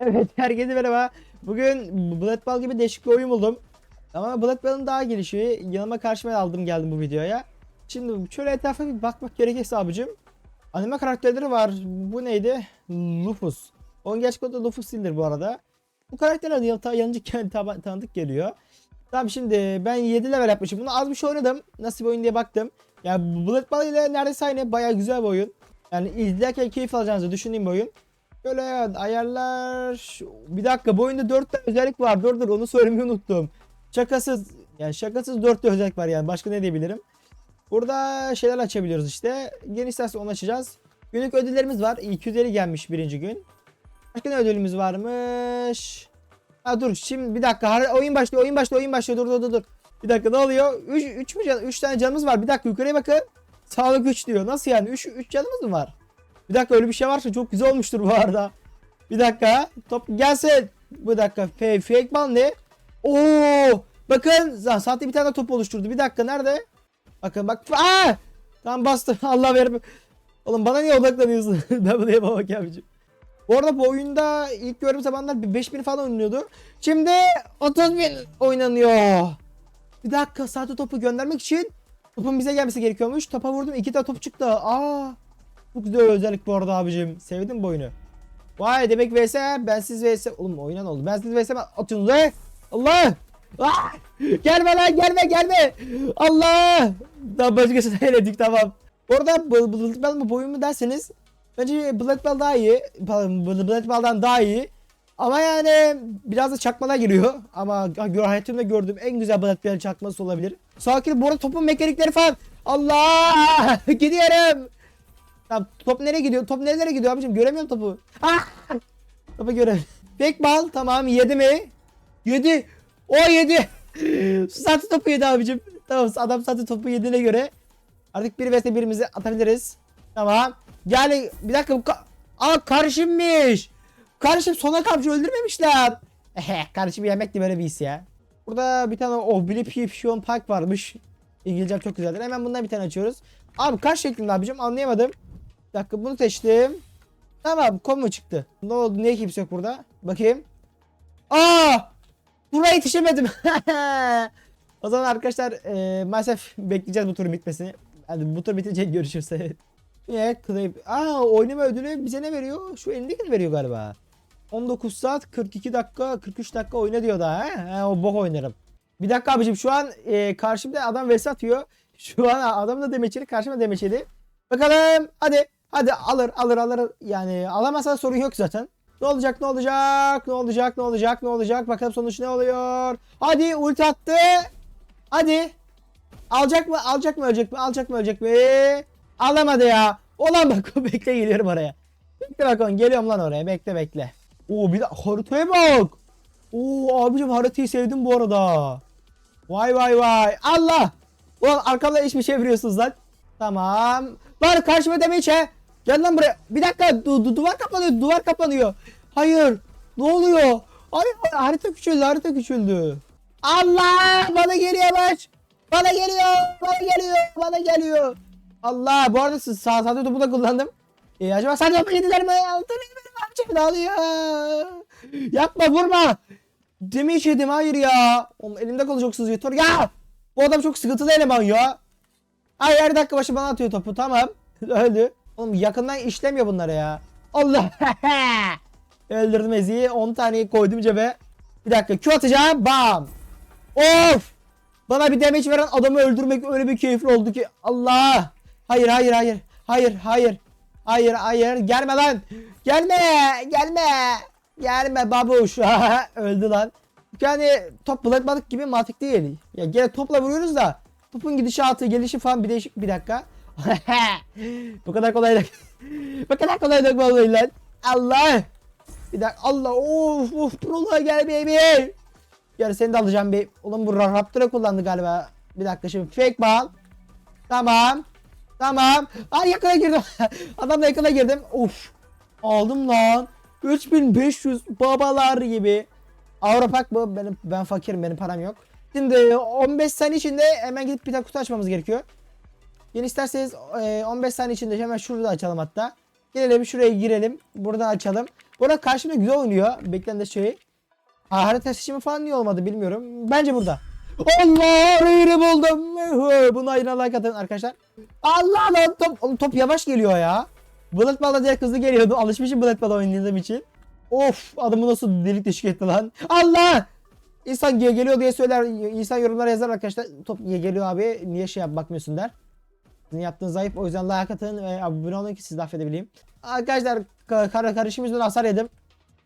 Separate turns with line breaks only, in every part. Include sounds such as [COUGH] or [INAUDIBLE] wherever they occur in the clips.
Evet herkese merhaba. Bugün Blood Ball gibi değişik bir oyun buldum. Ama Blood Ball'ın daha gelişi. Yanıma karşıma aldım geldim bu videoya. Şimdi şöyle etrafa bir bakmak gerekirse abicim. Anime karakterleri var. Bu neydi? Lufus. Onun gerçek adı Lufus değildir bu arada. Bu karakterler de yanıcı kendi tanıdık geliyor. Tamam şimdi ben 7 level yapmışım. Bunu az bir şey oynadım. Nasıl bir oyun diye baktım. Ya Blood Ball ile neredeyse aynı. Baya güzel bir oyun. Yani izlerken keyif alacağınızı düşündüğüm bir oyun. Böyle ayarlar. Şu- Bir dakika bu oyunda 4 tane özellik var. Dur dur onu söylemeyi unuttum. Şakasız yani şakasız 4 tane özellik var yani. Başka ne diyebilirim? Burada şeyler açabiliyoruz işte. Geniş isterse onu açacağız. Günlük ödüllerimiz var. 250 gelmiş birinci gün. Başka ne ödülümüz varmış? Ha dur şimdi bir dakika. Oyun başlıyor, oyun başlıyor, oyun başlıyor. Dur dur dur dur. Bir dakika ne oluyor? 3 3 mü can 3 tane canımız var. Bir dakika yukarıya bakın. Sağlık 3 diyor. Nasıl yani? 3 3 canımız mı var? Bir dakika öyle bir şey varsa çok güzel olmuştur bu arada. Bir dakika. Top gelsin. Bir dakika. Fake, fake ball ne? Oo! Bakın sahte bir tane top oluşturdu. Bir dakika nerede? Bakın bak. Aa! Tam bastım. [LAUGHS] Allah verim. Oğlum bana niye odaklanıyorsun? [LAUGHS] bunu yapamak abicim. Bu arada bu oyunda ilk gördüğüm zamanlar bir 5000 falan oynanıyordu. Şimdi 30 bin oynanıyor. Bir dakika sahte topu göndermek için topun bize gelmesi gerekiyormuş. Topa vurdum iki tane top çıktı. Aa! Çok güzel özellik bu arada abicim. Sevdim bu oyunu. Vay demek vs bensiz vs. Oğlum oyuna ne oldu? Bensiz vs atıyorsunuz he? Allah! Ah! Gelme lan gelme gelme! Allah! Daha başkasını eledik tamam. Bu arada bu- bu- Blood Bell mı bu oyun mu derseniz bence Blood daha iyi. Blood daha iyi. Ama yani biraz da çakmalar giriyor. Ama hayatımda gördüğüm en güzel Blood çakması olabilir. Sakin bu arada topun mekanikleri falan. Allah! [LAUGHS] Gidiyorum. Tamam top nereye gidiyor? Top nerelere gidiyor abicim? Göremiyorum topu. Ah! Topu göremiyorum. Fake ball tamam yedi mi? Yedi. O yedi. [LAUGHS] Satı topu yedi abicim. Tamam adam satı topu yediğine göre artık bir vs birimizi atabiliriz. Tamam. Yani bir dakika bu ka- Aa karışımmış. Karışım sona kalmış öldürmemişler. Ehe karışım yemek de böyle bir his ya. Burada bir tane oh Blippion Park varmış. İngilizcem çok güzeldir. Hemen bundan bir tane açıyoruz. Abi kaç şeklinde abicim anlayamadım. Bir dakika bunu seçtim. Tamam komu çıktı. Ne oldu niye kimse yok burada? Bakayım. Aa! Buraya yetişemedim. [LAUGHS] o zaman arkadaşlar e, maalesef bekleyeceğiz bu turun bitmesini. Hadi bu tur bitince [LAUGHS] görüşürüz. [LAUGHS] Niye? Clay... Aa oynama ödülü bize ne veriyor? Şu elindekini veriyor galiba. 19 saat 42 dakika 43 dakika oyna diyor daha. He? He, o bok oynarım. Bir dakika abicim şu an e, karşımda adam vs atıyor. Şu an adam da demeçeli karşıma demeçeli. Bakalım hadi hadi alır alır alır yani alamazsa sorun yok zaten. Ne olacak ne olacak ne olacak ne olacak ne olacak bakalım sonuç ne oluyor. Hadi ulti attı. Hadi. Alacak mı alacak mı ölecek mi alacak mı ölecek mi? Alamadı ya. Olan bak [LAUGHS] bekle geliyorum oraya. Bekle bakalım geliyorum lan oraya bekle bekle. Oo bir de haritaya bak. Oo abicim haritayı sevdim bu arada. Vay vay vay. Allah. Ulan arkamda hiçbir şey veriyorsunuz lan. Tamam. Var karşıma deme içe. Gel lan buraya. Bir dakika. Du- du- duvar kapanıyor. Duvar kapanıyor. Hayır. Ne oluyor? Hayır. Harita küçüldü. Harita küçüldü. Allah. Bana geliyor baş. Bana geliyor. Bana geliyor. Bana geliyor. Allah. Bu arada siz sağ sağ topu da kullandım. E, acaba sen topu yediler mi? Altın benim amcam alıyor? Yapma vurma. Demiş yedim hayır ya. Oğlum elimde kalacak sızıyor. Tor ya. Bu adam çok sıkıntılı eleman ya. Ay her dakika başı bana atıyor topu tamam. [LAUGHS] Öldü. Oğlum yakından işlemiyor bunlara ya. Allah. [LAUGHS] Öldürdüm Ezi'yi. 10 taneyi koydum cebe. Bir dakika Q atacağım. Bam. Of. Bana bir damage veren adamı öldürmek öyle bir keyifli oldu ki. Allah. Hayır hayır hayır. Hayır hayır. Hayır hayır. Gelme lan. Gelme. Gelme. Gelme babuş. [LAUGHS] Öldü lan. Yani top bırakmadık gibi mantık değil. Ya gene topla vuruyoruz da topun gidişatı, gelişi falan bir değişik bir dakika. [LAUGHS] Bu kadar kolay Bu kadar kolay da vallahi lan. Allah. Bir dakika Allah of of Pro'la gel baby. Gel seni de alacağım bir. Oğlum bu Raptor'ı kullandı galiba. Bir dakika şimdi fake ball. Tamam. Tamam. Ay yakına girdim. [LAUGHS] Adamla yakına girdim. Of. Aldım lan. 3500 babalar gibi. Avrupak bu. Benim ben fakirim. Benim param yok. Şimdi 15 saniye içinde hemen gidip bir tane kutu açmamız gerekiyor. Yine isterseniz e, 15 saniye içinde hemen şurada açalım hatta. Gelelim şuraya girelim. Buradan açalım. Bu arada karşımda güzel oynuyor. Beklenen de şey. Ha, harita seçimi falan niye olmadı bilmiyorum. Bence burada. Allah yeri buldum. Bunu ayına like atın arkadaşlar. Allah lan top, top yavaş geliyor ya. Bullet Ball'da direkt hızlı geliyordu. Alışmışım Bullet Ball oynadığım için. Of adamı nasıl delik deşik etti lan. Allah! İnsan ge- geliyor diye söyler. İnsan yorumlara yazar arkadaşlar. Top niye geliyor abi? Niye şey yap bakmıyorsun der. Sizin yaptığınız zayıf. O yüzden like atın ve abone olun ki sizi de affedebileyim. Arkadaşlar ka- kar karışım yüzünden hasar yedim.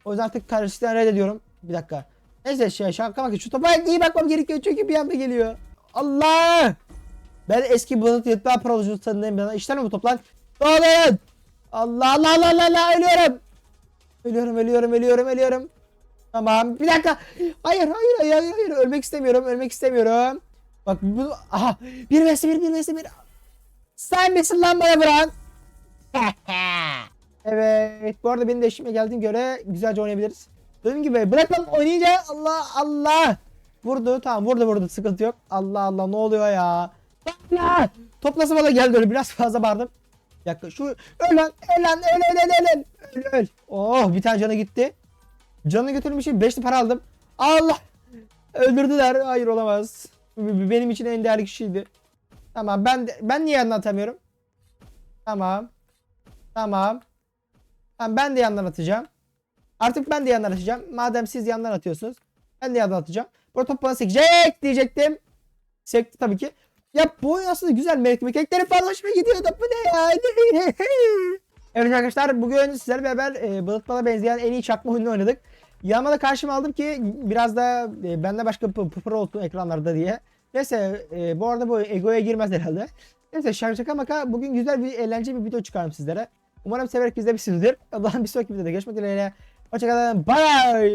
O yüzden artık karışıktan reddediyorum. Bir dakika. Neyse şey şaka bakın şu topa iyi bakmam gerekiyor çünkü bir anda geliyor. Allah! Ben eski Bullet Yetmen Pro'cu tanıdığım bir İşler mi bu top lan? Olun! Allah Allah Allah Allah Allah ölüyorum. Ölüyorum ölüyorum ölüyorum ölüyorum. Tamam bir dakika. Hayır hayır hayır, hayır. ölmek istemiyorum ölmek istemiyorum. Bak bu aha bir vs bir bir vs bir. Sen misin lan bana vuran? [LAUGHS] evet bu arada benim de eşime geldiğim göre güzelce oynayabiliriz. Dediğim gibi bırakalım oynayınca Allah Allah. Vurdu tamam vurdu vurdu sıkıntı yok. Allah Allah ne oluyor ya? Allah! Top nasıl bana geldi öyle biraz fazla bağırdım. Dakika şu öl lan öl lan öl öl öl öl öl öl. Oh bir tane canı gitti. Canını götürmüş için 5'li para aldım. Allah! Öldürdüler. Hayır olamaz. Benim için en değerli kişiydi. Tamam ben ben niye yandan atamıyorum? Tamam. Tamam. Tamam ben de yandan atacağım. Artık ben de yandan atacağım. Madem siz yandan atıyorsunuz. Ben de yandan atacağım. Bu top bana sekecek diyecektim. Sekti tabii ki. Ya bu oyun aslında güzel. Mek mekekleri falan hoşuma gidiyor da bu ne ya? [LAUGHS] evet arkadaşlar bugün sizlerle beraber e, Bullet Ball'a benzeyen en iyi çakma oyununu oynadık. Yanıma da karşıma aldım ki biraz da e, bende başka pıpır olsun ekranlarda diye. Neyse e, bu arada bu egoya girmez herhalde. Neyse şaka maka bugün güzel bir eğlenceli bir video çıkarım sizlere. Umarım severek izlemişsinizdir. Allah'ın bir sonraki videoda görüşmek dileğiyle. Hoşçakalın. Bye.